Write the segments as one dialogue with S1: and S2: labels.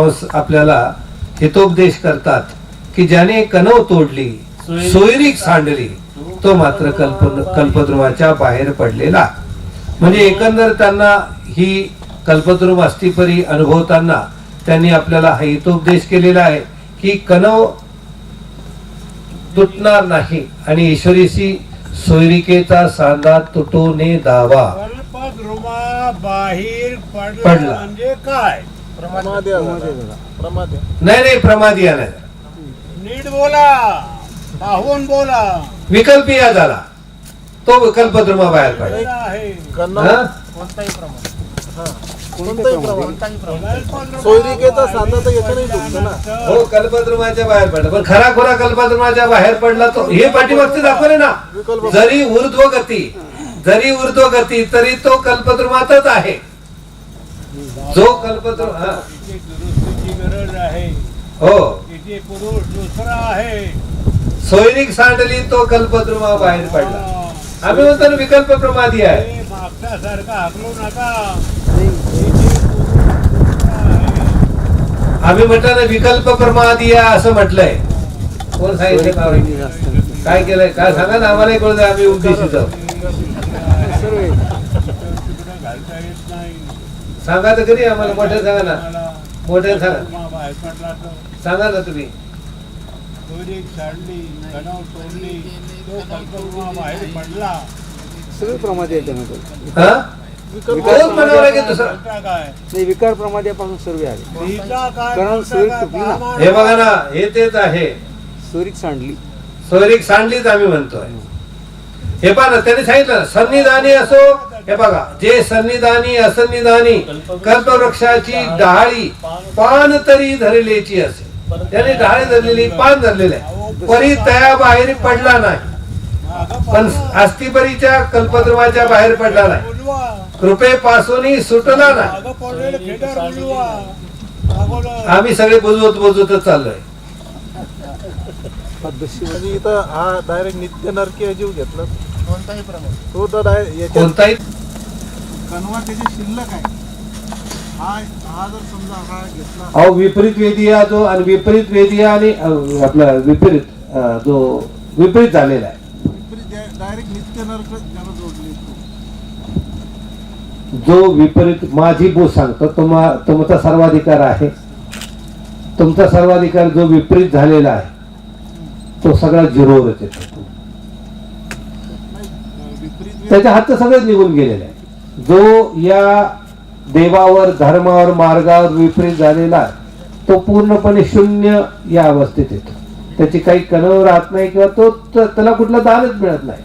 S1: आपल्याला हितोपदेश करतात की ज्याने कणव तोडली सोयरीक सांडली तो मात्र कल्प कल्पद्रुमाच्या बाहेर पडलेला. म्हणजे एकंदर त्यांना ही कल्पद्रुम अस्थिपरी अनुभवताना त्यांनी आपल्याला हा हितोपदेश केलेला आहे की कणव तुटणार नाही आणि ईश्वरीशी सोयरिकेचा सांदा तुटूने दावा.
S2: कल्पद्रुमा बाहेर पडला
S1: पडला.
S2: म्हणजे काय?
S1: नाही नाही प्रमाद या नाही
S2: नीट बोला पाहून बोला
S1: विकल्प या झाला तो कल्पद्रुमा बाहेर पडला?
S3: कोणताही हा.
S1: हो कल्पद्रुमाच्या बाहेर पडला पण खरा खोरा कल्पद्रुमाच्या बाहेर पडला तो हे पाठीमागचे दाखवले ना
S3: विकल्प
S1: जरी ऊर्ध्व गती जरी ऊर्ध्व गती तरी तो कल्पद्रुमातच आहे जो हा.
S2: इथे दुरुस्तीची गरज आहे.
S1: हो.
S2: इथे पुरुष दुसरा आहे.
S1: सोयरिक सांडली तो कल्पद्रुमा बाहेर पडला. आम्ही म्हणतो ना विकल्प प्रमादी आहे.
S2: हे मागच्यासारखा हाकलू नका.
S1: आम्ही म्हटलं ना विकल्प प्रमादी आहे असं म्हटलंय. कोण सांगितलं का काय केलंय? काय सांगा ना आम्हाला कळू द्या आम्ही उद्देशित
S2: घालता येत नाही.
S1: सांगा तर कधी आम्हाला मोठ्या सांगा ना. मोठ्या सांगा. सांगा ना तुम्ही.
S2: दोरी साडली कणव तोडली तो कल्पद्रुमा बाहेर पडला.
S4: सगळे प्रमाद आहे त्यामध्ये.
S1: हा? दुसरा?
S2: काय?
S4: नाही विकार प्रमादापासून सर्व
S2: काय?
S4: कारण
S2: काय?
S4: तुटली ना.
S1: हे बघा ना हे तेच आहे.
S4: सोरीक सांडली.
S1: सोयरीक सांडलीच आम्ही म्हणतोय. हे पहा ना त्याने सांगितलं ना, सन्निधानी असो हे बघा जे सन्निधानी असन्निधानी कल्पवृक्षाची डहाळी पान तरी धरलेची असे त्याने डहाळी धरलेली पान धरलेले आहे. परी तया बाहेर पडला नाही पण. अस्थिपरीच्या कल्पद्रुमाच्या बाहेर पडला नाही. कृपेपासूनही सुटला नाही. आम्ही सगळे बुजवत बुजवतच चाललोय
S4: पद्धतशीर
S3: इथं हा डायरेक्ट नित्य नरकीय जीव घेतला कोणताही प्रमाण तो तर डायरेक्ट याच्यात
S1: कोणताही
S3: कनवा त्याची शिल्लक आहे. हा हा जर समजा हा घेतला.
S1: अहो विपरीत वेदिया जो आणि विपरीत वेदिया आणि अ, आपला विपरीत अ, जो विपरीत झालेला आहे.
S3: डायरेक्ट नित्य नरक ज्यानं जोडले
S1: जो विपरीत माझी बो सांगतो तुम्हा तुमचा सर्वाधिकार आहे. तुमचा सर्वाधिकार जो विपरीत झालेला आहे तो सगळा झिरोवरच येतो.
S3: विपरीत
S1: त्याच्या हातचं सगळं निघून गेलेलं आहे. जो या देवावर धर्मावर मार्गावर विपरीत झालेला तो पूर्णपणे शून्य या अवस्थेत येतो. त्याची काही कणव राहत नाही किंवा तो त्याला कुठला दानच मिळत नाही.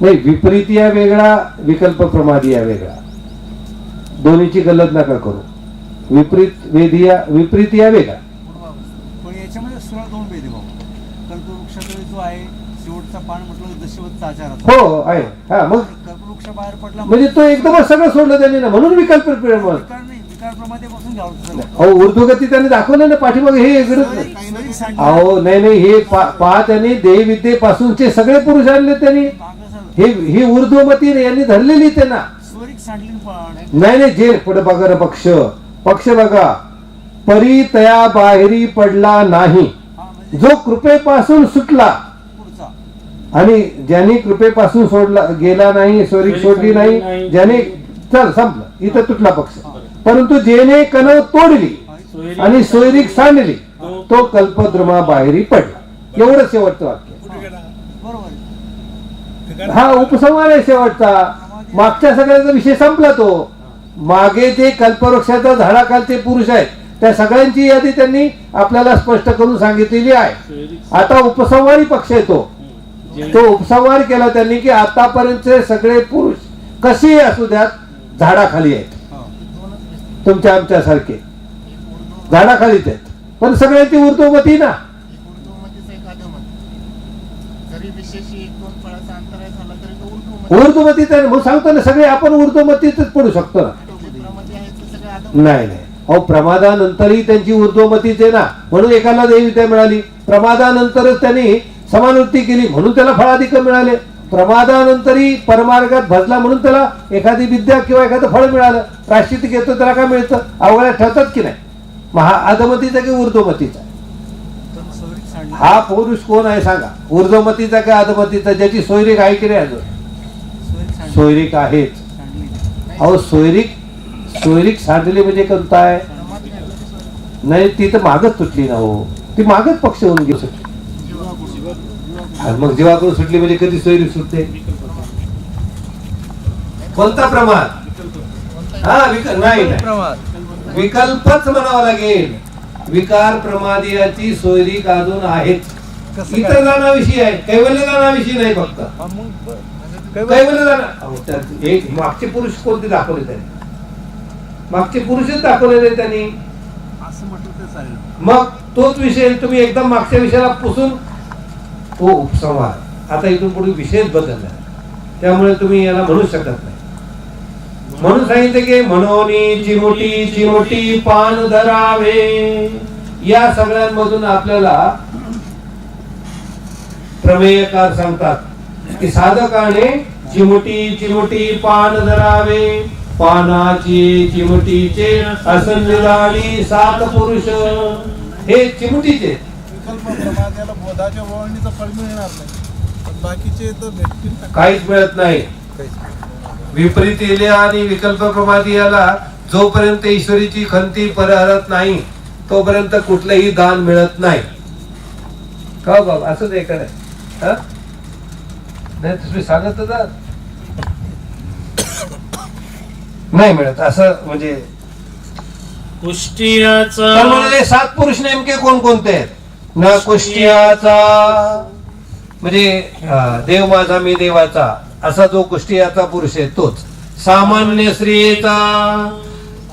S1: नाही विपरीत या वेगळा विकल्प प्रमादी या वेगळा. दोन्हीची गलत नका करू. विपरीत वेदिया विपरीत या वेगळा
S4: पण याच्यामध्ये सोळा दोन भेद भाऊ कल्पवृक्षाकडे जो आहे पान म्हटलं दशवतचा आचार
S1: हो आहे. हा मग?
S4: कल्पवृक्ष बाहेर पडला
S1: म्हणजे तो एकदमच सगळं सोडलं त्यांनी ना म्हणून विकल्प प्रेम
S4: विकार नाही घ्यावं सगळं.
S1: अहो उर्दूगती त्यांनी दाखवलं ना पाठीमागे हे
S4: सांडली.
S1: अहो नाही नाही हे पा- पहा त्यांनी सगळे पुरुष आणले त्यांनी.
S4: मागं सर-
S1: हे ही उर्दूमती यांनी धरलेली त्यांना.
S4: सोरीक सांडली पण.
S1: नाही नाही जे पुढे बघा रे पक्ष. पक्ष बघा. परी तया बाहेरी पडला नाही.
S4: हा म्हणजे
S1: जो कृपेपासून सुटला आणि ज्यांनी कृपेपासून सोडला गेला नाही सोरी सोडली नाही ज्याने चल संपलं. इथं तुटला पक्ष. परंतु जेने कणव तोडली आणि सोयरीक सांडली तो कल्पद्रुमा बाहेरी पडला. एवढं शेवटचं वाक्य. हा उपसंहार आहे शेवटचा. मागच्या सगळ्याचा विषय संपला तो. मागे जे कल्पवृक्षाच्या झाडाखालचे पुरुष आहेत त्या सगळ्यांची यादी त्यांनी आपल्याला स्पष्ट करून सांगितलेली आहे. आता उपसंहारी पक्ष आहे तो उपसंहार केला त्यांनी की आतापर्यंतचे सगळे पुरुष कसेही असू द्यात झाडाखाली आहेत. तुमच्या आमच्या सारखे झाडाखालीच आहेत. पण सगळ्यांची ऊर्ध्वमती ना.
S5: उर्दूमध्येच एक आगमन. जरी विशेष एक दोन फळाचा अंतराय झाला तरी तो उर्दूमध्ये
S1: ऊर्ध्वमतीच आहे. म्हणून सांगतो ना सगळे आपण ऊर्ध्वमतीतच पडू शकतो ना. नाही नाही. अहो प्रमादानंतरही त्यांची ऊर्ध्वमतीच आहे ना. म्हणून एकाला देवी विद्या मिळाली. प्रमादानंतरच त्यांनी समानवृत्ती केली म्हणून त्याला फळाधिक मिळाले. प्रमादानंतरही परमार्गात भजला म्हणून त्याला एखादी विद्या किंवा एखादं फळ मिळालं. प्राश्चित घेतो त्याला काय मिळतं? अवघड्या ठरतात की नाही? महा अधमतीचा की ऊर्ध्वमतीचा? हा पुरुष कोण आहे सांगा? ऊर्ध्वमतीचा का अधमतीचा ज्याची सोयरीक आहे की नाही अजून?
S4: सोयरीक
S1: आहेच. अहो सोयरीक सोयरीक सांडली म्हणजे कोणता आहे? नाही ती तर मागच तुटली ना हो. ती मागच पक्ष होऊन घेऊ शकते आणि मग जीवाकडून सुटली म्हणजे कधी सोयरीक सुटते? कोणता प्रमाद हा विक नाही विकल्पच म्हणावा लागेल. विकार प्रमादियाची सोयरीक अजून आहेच
S4: कसं
S1: इतर? जाण्याविषयी आहे कैवल्य जाण्याविषयी नाही फक्त.
S4: ब-
S1: कैवल्य जाणं अहो, त्यात एक मागचे पुरुष कोणते दाखवले त्यांनी? मागचे पुरुषच दाखवलेले त्यांनी. मग तोच विषय तुम्ही एकदम मागच्या विषयाला पुसून हो, तो उपसंहार आता इथून पुढे विशेष बदलला त्यामुळे तुम्ही याला म्हणू शकत नाही. म्हणून सांगितलं की म्हणून चिमोटी चिमोटी पान धरावे. या सगळ्यांमधून आपल्याला प्रमेयकार सांगतात की साधकाने चिमटी चिमोटी पान धरावे. पानाची चिमुटीचे असंनिराळी सात पुरुष. हे चिमुटीचे.
S3: विकल्प प्रमाद याला बोधाच्या वळणीचं फळ मिळणार नाही. पण बाकीचे तर भेटतील.
S1: काहीच मिळत नाही. विपरीत इले आणि विकल्प प्रमादी याला जोपर्यंत ईश्वरीची खंती परहरत नाही तोपर्यंत कुठलंही दान मिळत नाही. का हो बाबा? असंच आहे का नाही? हा? नाही तुम्ही सांगत होता? नाही मिळत. असं म्हणजे तर म्हणजे सात पुरुष नेमके कोण कोणते आहेत? न कुष्टियाचा म्हणजे देव माझा मी देवाचा असा जो कुष्टियाचा पुरुष आहे तोच. सामान्य स्त्रियेचा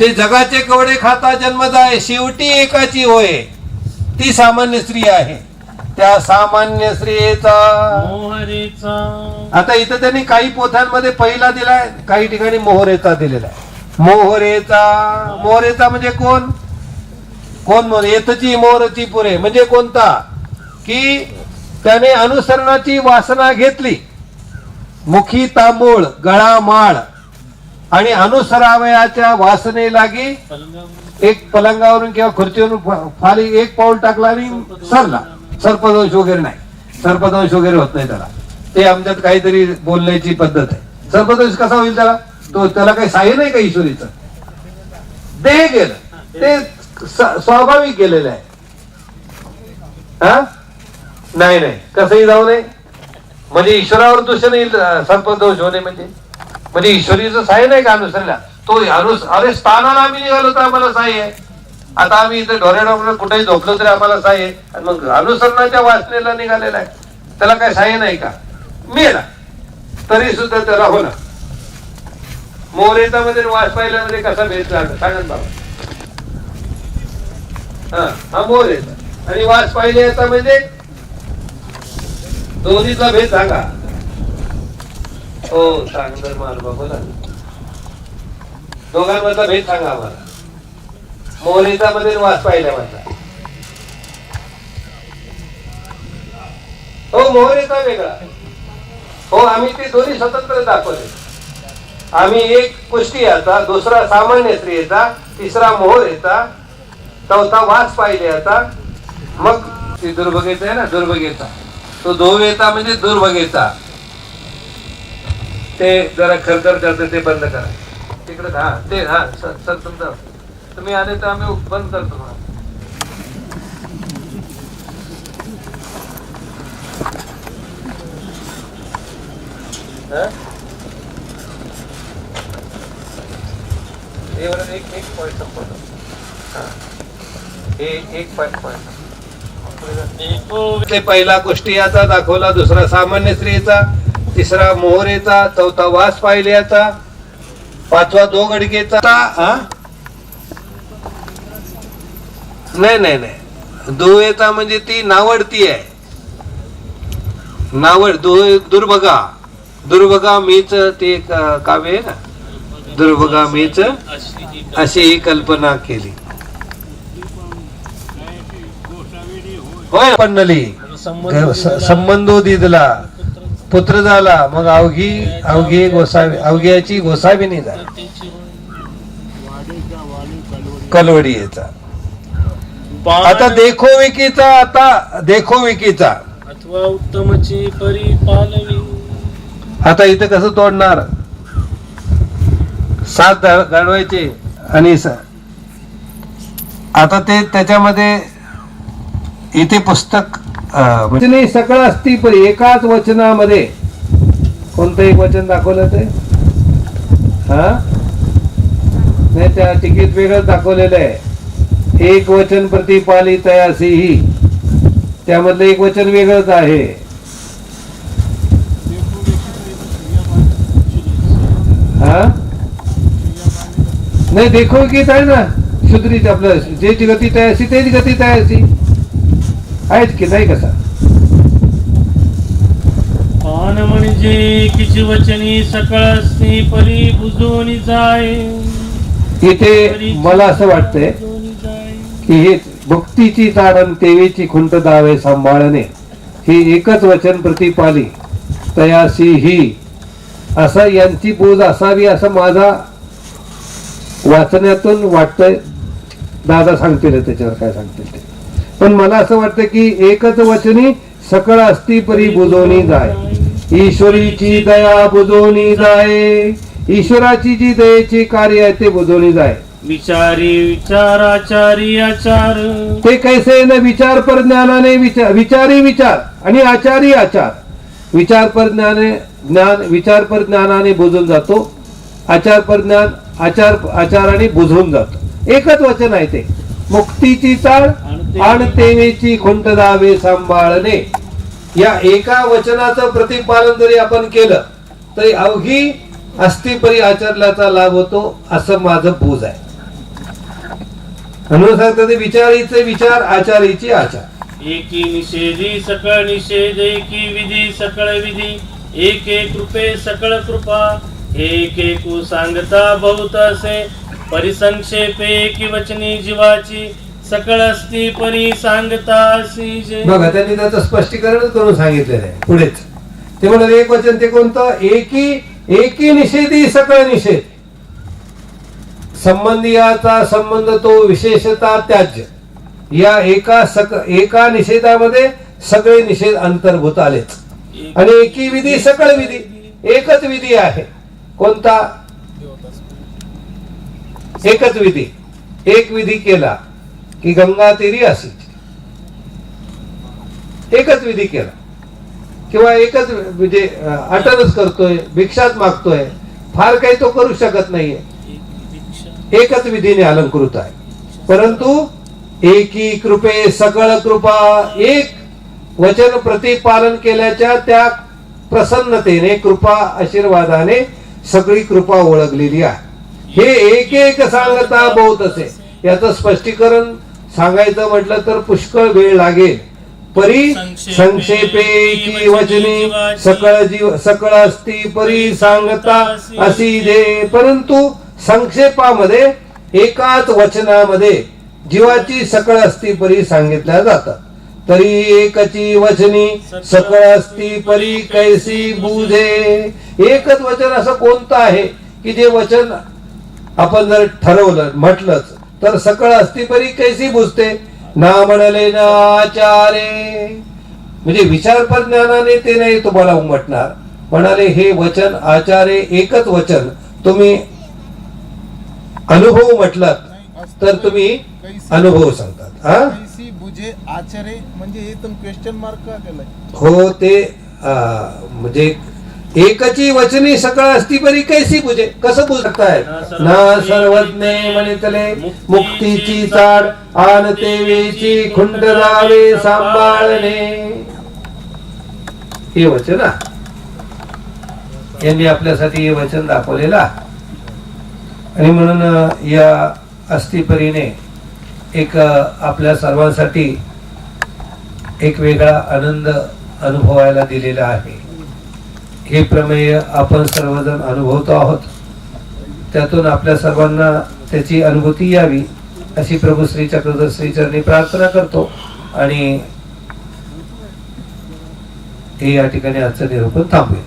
S1: ते जगाचे कवडे खाता जन्मदा आहे शेवटी एकाची होय. ती सामान्य स्त्री आहे. त्या सामान्य स्त्रियेचा
S6: मोहरेचा.
S1: आता इथं त्यांनी काही पोथ्यांमध्ये पहिला दिलाय काही ठिकाणी मोहरेचा दिलेला आहे. मोहरेचा मोहरेचा म्हणजे कोण? कोण म्हण येतची मोरची पुरे. म्हणजे कोणता? की त्याने अनुसरणाची वासना घेतली. मुखी तांबूळ गळा माळ. आणि अनुसरावयाच्या वासने लागी एक पलंगावरून किंवा खुर्चीवरून फाली एक पाऊल टाकला आणि सरला. सर्पदोष वगैरे नाही. सर्पदोष वगैरे होत नाही त्याला. ते आमच्यात काहीतरी बोलण्याची पद्धत आहे. सर्पदोष कसा होईल त्याला? तो त्याला काही साह्य नाही का ईश्वरीचं? देह गेलं. ते स्वाभाविक गेलेलं आहे. हा? नाही नाही. कसंही जाऊ नये. म्हणजे ईश्वरावर दूषण येईल सर्पदोष होणे म्हणजे. म्हणजे ईश्वरीचं सहाय्य नाही का अनुसरला? तो अनुस अरे स्थानाला आम्ही निघालो तर आम्हाला साह्य आहे. आता आम्ही इथे ढोरे डोंगर कुठेही झोपलो तरी आम्हाला साह्य आहे. आणि मग अनुसरणाच्या वाचनेला निघालेला आहे. त्याला काय सहाय्य नाही का? मेला. तरी सुद्धा त्याला होणार. मोरेचा मध्ये वास पाहिल्यामध्ये कसा भेट झाला? सांगत बाबा. हा हा मोरेचा आणि वास पाहिले याचा म्हणजे दोन्हीचा भेद सांगा. हो सांग मालबा बोला दोघांमधला भेद सांगा आम्हाला. मोरेचा मध्ये वास पाहिला माझा हो मोहरीचा वेगळा. हो आम्ही ते दोन्ही स्वतंत्र दाखवले. आम्ही एक कुष्टियाचा दुसरा सामान्य स्त्रियेचा तिसरा मोहरेचा चौथा वास पाहिजे आता मग ते दुर्भगेचा आहे ना दुर्भगेचा. तो दोवेता म्हणजे दुर्भगेचा. ते जरा खरखर करते ते बंद करा. तिकडे हा ते हा सर तुमचं तुम्ही आले तर आम्ही बंद करतो हा? एक एक पॉईंट संपवतो. हा. हे एक पॉईंट पहिला कुष्टियाचा दाखवला दुसरा सामान्य स्त्रीचा तिसरा मोहरेचा चौथा वास पाहिल्याचा पाचवा दो गडकेचा नाही नाही नाही. दुवेचा म्हणजे ती नावडती आहे. नावड दु दुर्भगा. दुर्भगा मीच ते एक, काव्य आहे ना? दुर्भगा मीच अशी ही कल्पना केली. होय. पन्नली.
S6: संबंध
S1: संबंधो दिदला पुत्र झाला मग अवघी अवघी गोसावी अवघ्याची गोसाविनी झाली
S2: कलवडी
S1: कलवडीचा आता देखो विकीचा आता देखो विकीचा.
S6: अथवा उत्तमची परिपालवी.
S1: आता इथं कसं तोडणार? सात दाडवायचे. आणि स- आता ते त्याच्यामध्ये इथे पुस्तक वचने म्हणजे नाही सगळं असती पण एकाच वचनामध्ये कोणतं एक वचन दाखवलं ते? हा? नाही त्या तिकीट वेगळं दाखवलेलं आहे. एक वचन प्रतिपाली तयासी ही. त्यामधलं एक वचन वेगळंच आहे. हा? नाही देखो गीत आहे ना शुद्रीच आपलं जे गती तयासी तेच गती तयासी आहेच की नाही कसा
S6: पान म्हणजे किची वचनी सकळ असती परी बुजून जाय.
S1: इथे मला असं वाटतंय. की हे भक्तीची तारण तेवेची खुंट दावे सांभाळणे ही एकच वचन प्रतिपाली तयासी ही. असं यांची बोध असावी असं माझा वाचण्यातून वाटतंय. दादा सांगतील त्याच्यावर काय सांगतील ते. पण मला असं वाटतं की एकच वचनी सकळ असती परी बुजवणी जाय. ईश्वरीची दया बुजवणी जाय. ईश्वराची जी दयेची कार्य आहे ते बुजवणी जाय.
S6: विचारी विचाराचारी आचार.
S1: ते कैसे न विचार पर ज्ञानाने विचार विचारी विचार आणि आचारी आचार. विचार पर ज्ञाने ज्ञान विचार पर ज्ञानाने बुजून जातो. आचार पर ज्ञान आचार आचाराने बुजवून जातो. एकच वचन आहे ते. मुक्तीची चाळ आणि तेवेची खुंट दावे सांभाळणे. या एका वचनाचं प्रतिपालन जरी आपण केलं तरी अवघी अस्थिपरी आचरल्याचा लाभ होतो असं माझं बोज आहे. म्हणून सांगतात विचारीचे विचार आचारीचे आचार.
S6: एकी निषेधी सकळ निषेध एकी विधी सकळ विधी. एक एक कृपे सकळ कृपा एक एक सांगता बहुत असे. परिसंक्षेपे एकी वचनी जीवाची सकळ असती परी सांगता
S1: बघा त्यांनी त्याचं स्पष्टीकरण करून सांगितलेलं आहे पुढेच. ते म्हणत एक वचन ते कोणतं? एकी एकी निषेधी सकळ निषेध. संबंधियाचा संबंध तो विशेषता त्याज्य. या एका सक एका निषेधामध्ये सगळे निषेध अंतर्भूत आलेच. आणि एकी विधी सकळ विधी एकच विधी आहे. कोणता? एकच विधी. एक विधी केला. की गंगा तीरी अशी एकच विधी केला. किंवा एकच म्हणजे अं, अटलच करतोय भिक्षाच मागतोय फार काही तो करू शकत नाहीये. एकच विधीने अलंकृत आहे. परंतु एकी कृपे सकळ कृपा एक वचन प्रतिपालन केल्याच्या त्या प्रसन्नतेने कृपा आशीर्वादाने सगळी कृपा ओळखलेली आहे. हे एक एक सांगता बहुत असे याचं स्पष्टीकरण सांगायचं म्हटलं तर पुष्कळ वेळ लागेल. परी संक्षेपे की वचने सकळ जीव सकळ असती परी सांगता असी दे. परंतु संक्षेपामध्ये एकाच वचनामध्ये जीवाची सकळ असती परी सांगितल्या जातात. तरी एकची वचनी सकळ असती परी कैसी बुझे? एकच वचन असं कोणतं आहे की जे वचन आपण जर ठरवलं म्हटलंच तर सकळ असती परी कैसी बुजते ना म्हणले ना आचारे. म्हणजे विचारपर ज्ञानाने ते नाही तुम्हाला उमटणार. म्हणाले हे वचन आचारे एकच वचन. तुम्ही अनुभव म्हटलात तर तुम्ही अनुभव सांगतात. हा
S3: कैसी बुझे आचार्य म्हणजे क्वेश्चन मार्क का केलाय?
S1: हो ते म्हणजे एकची वचनी सकळ असती परी कैसी बुजे कसं बुजू शकताय ना सर्वज्ञ म्हणितले मुक्तीची चाड आन तेवेची खुंड लावे सांभाळणे. हे वचन. यांनी आपल्यासाठी हे वचन दाखवलेलं. आणि म्हणून या अस्थिपरीने एक आपल्या सर्वांसाठी एक वेगळा आनंद अनुभवायला दिलेला आहे. हे प्रमेय आपण सर्वजण अनुभवतो आहोत. त्यातून आपल्या सर्वांना त्याची अनुभूती यावी अशी प्रभू श्री चक्रधर श्रीचरणी प्रार्थना करतो आणि हे या ठिकाणी आजचं निरूपण
S6: थांबवेल